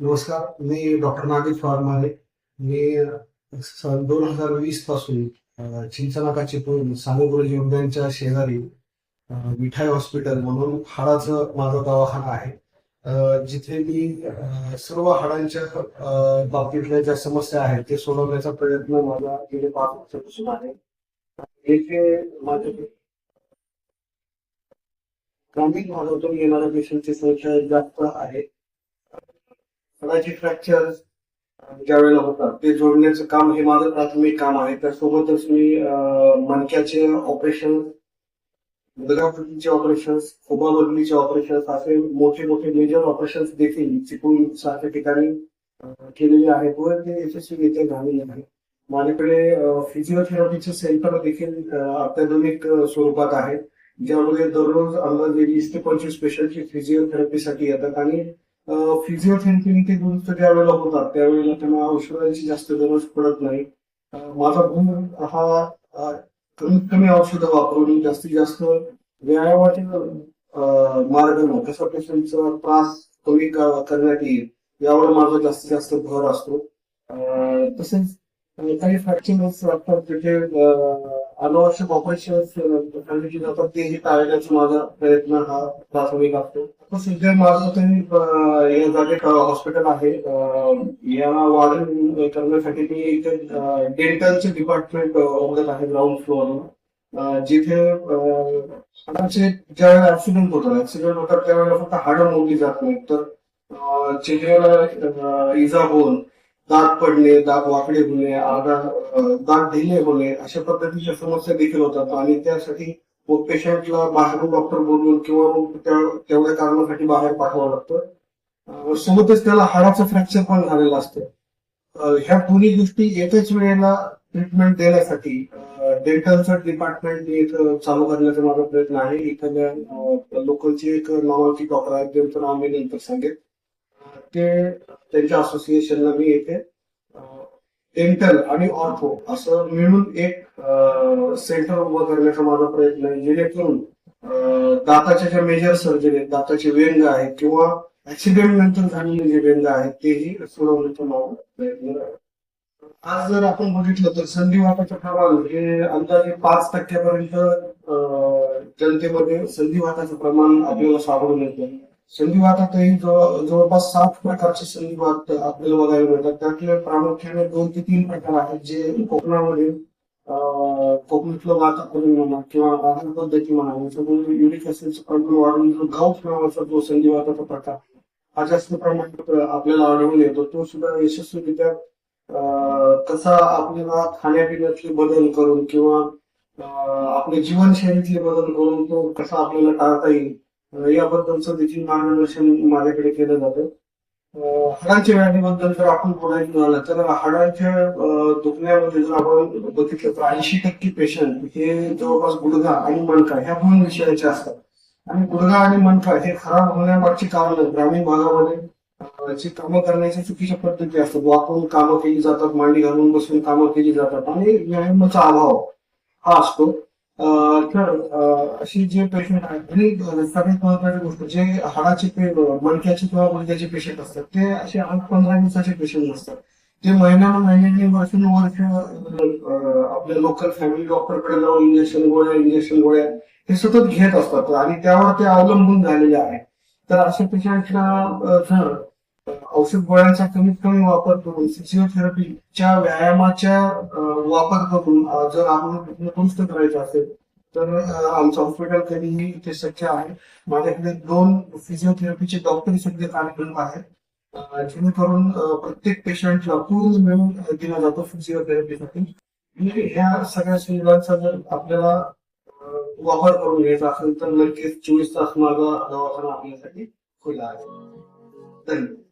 नमस्कार मी डॉक्टर नागेश वाघमारे. मी सन दोन हजार वीसपासून चिंचनाका चिपळूण सानेगुरुजी उद्यानच्या शेजारी मिठाई हॉस्पिटल म्हणून हाडाचं माझा दवाखाना आहे. जिथे मी सर्व हाडांच्या बाबतीतल्या ज्या समस्या आहेत ते सोडवण्याचा प्रयत्न माझा गेले पाच वर्षापासून आहे. येथे माझे ग्रामीण भागातून येणाऱ्या पेशंटची संख्या जास्त आहे. कदाचित फ्रॅक्चर ज्या वेळेला होतात ते जोडण्याचं काम हे माझं प्राथमिक काम आहे. त्यासोबतच मी मणक्याचे ऑपरेशन गुडघाफुटीचे ऑपरेशन खोबा बदलीचे ऑपरेशन असे मोठे मोठे मेजर ऑपरेशन देखील चिपळूण सारख्या ठिकाणी केलेले आहेत व ते यशस्वीरित्या झालेले आहे माझ्याकडे फिजिओथेरपीचे सेंटर देखील अत्याधुनिक स्वरूपात आहे ज्यामध्ये दररोज अंदाजे वीस ते पंचवीस पेशंटची फिजिओथेरपीसाठी येतात आणि फिजिओथेरपी ते दुरुस्त ज्या वेळेला होतात. त्यावेळेला त्यांना औषधांची जास्त गरज पडत नाही. माझा गुण हा कमीत कमी औषधं वापरून जास्तीत जास्त व्यायामाचे मार्ग मार्गाने कसा पेशंटचा त्रास कमी करण्यात येईल यावर माझा जास्तीत जास्त भर असतो. तसेच काही फ्रॅक्चर्स असतात म्हणजे, तिथे अं, अनावश्यक ऑपरेशन जातात हे टाळण्याचा माझा प्रयत्न हा प्राथमिक असतो. सध्या माझं तरी या जागेत हॉस्पिटल आहे या याला करण्यासाठी मी इथे डेंटलचे डिपार्टमेंट उघडत आहे ग्राउंड फ्लोअरवर जिथे ज्यावेळेला ऍक्सिडेंट होतात ऍक्सिडेंट होतात त्यावेळेला फक्त हाडं मोडली जात नाही तर चेहऱ्याला इजा होऊन दात पडणे दात वाकडे होणे अर्धा दात ढिले होणे अशा पद्धतीच्या समस्या देखील होतात. आणि त्यासाठी मग पेशंटला बाहेरून डॉक्टर बोलवून किंवा मग त्या- तेवढ्या कारणासाठी बाहेर पाठवावं लागतं. सोबतच त्याला हाडाचं फ्रॅक्चर पण झालेलं असतं. ह्या दोन्ही गोष्टी एकाच वेळेला ट्रीटमेंट देण्यासाठी डेंटलचं डिपार्टमेंट एक चालू करण्याचा माझा प्रयत्न आहे. एखाद्या लोकलचे एक नावाची डॉक्टर आहेत त्यांचं नाव मी नंतर सांगेल ते त्यांच्या असोसिएशनला मी येथे डेंटल आणि ऑर्थो असं मिळून एक सेंटर उभं करण्याचा माझा प्रयत्न आहे. जेणेकरून दाताच्या ज्या मेजर सर्जरी आहेत दाताचे व्यंग आहेत किंवा ऍक्सिडेंट नंतर झालेले जे व्यंग आहेत तेही सोडवण्याचा माझा प्रयत्न आहे. आज जर आपण बघितलं तर संधिवाताचं प्रमाण हे अंदाजे पाच टक्क्यापर्यंत जनतेमध्ये संधिवाताचं प्रमाण आपल्याला सापडून येतं. संधिवातातही जवळ- जवळपास सात प्रकारचे संधिवात आपल्याला बघायला मिळतात. त्यातले प्रामुख्याने दोन ते तीन प्रकार आहेत जे कोकणामध्ये कोकणातलं वातावरण म्हणा किंवा आहार पद्धती म्हणा याच्यामुळे युरिक ऍसिडचं प्रमाण वाढून जो गाऊट नावाचा जो संधिवाताचा प्रकार हा जास्त प्रमाणात आपल्याला आढळून येतो. तो सुद्धा यशस्वीरित्या कसा आपल्याला खाण्यापिण्यातले बदल करून किंवा आपल्या जीवनशैलीतले बदल करून तो कसा आपल्याला टाळता येईल याबद्दलचं देखील मार्गदर्शन माझ्याकडे केलं जातं. हाडांच्या व्याधीबद्दल जर आपण बोलायचं झालं तर हाडांच्या दुखण्यामध्ये जर आपण बघितलं तर ऐंशी टक्के पेशंट हे जवळपास गुडघा आणि मणका ह्या दोन विषयाचे असतात. आणि गुडघा आणि मणका हे खराब होण्यामागची कारण ग्रामीण भागामध्ये जी कामं करण्याच्या चुकीच्या पद्धती असतात. वापरून कामं केली जातात मांडी घालून बसून कामं केली जातात. आणि व्यायामाचा अभाव हा असतो. तर अशी जे पेशंट आहेत आणि सगळ्यात महत्वाची गोष्ट जे हाडाचे पे मणक्याचे किंवा मुलग्याचे पेशंट असतात ते असे आठ पंधरा दिवसाचे पेशंट असतात. ते महिन्याला महिन्याने वर्षानुवर्ष आपल्या लोकल फॅमिली डॉक्टरकडे जाऊन इंजेक्शन गोळ्या इंजेक्शन गोळ्या हे सतत घेत असतात. आणि त्यावर ते अवलंबून झालेले आहे. तर अशा पेशंटला औषध गोळ्यांचा कमीत कमी वापर करून फिजिओथेरपीच्या व्यायामाच्या वापर करून जर आपण दुरुस्त करायचं असेल तर आमचं हॉस्पिटल कधीही इथे सज्ज आहे. माझ्याकडे दोन फिजिओथेरपीचे डॉक्टर सध्या कार्यक्रम आहेत. जेणेकरून प्रत्येक पेशंटला पूर्ण मिळून दिला जातो फिजिओथेरपीसाठी म्हणजे ह्या सगळ्या सुविधांचा जर आपल्याला वापर करून घ्यायचा असेल तर नक्कीच चोवीस तास माझा दवाखाना आपल्यासाठी खुला आहे. धन्यवाद.